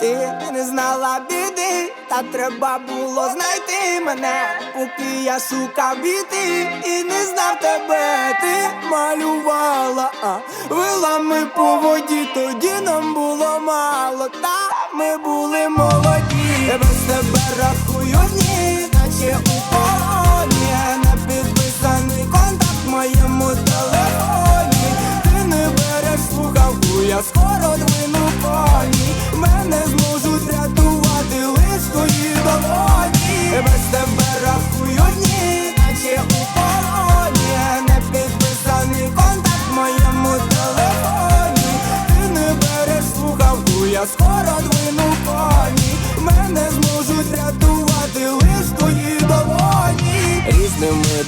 Ти не знала біди, та треба було знайти мене, поки я шукав біти і не знав тебе, ти малювала, а вилами по воді, тоді нам було мало, та ми були. скоро двину коні, мене зможуть рятувати лиш твої долоні. Різними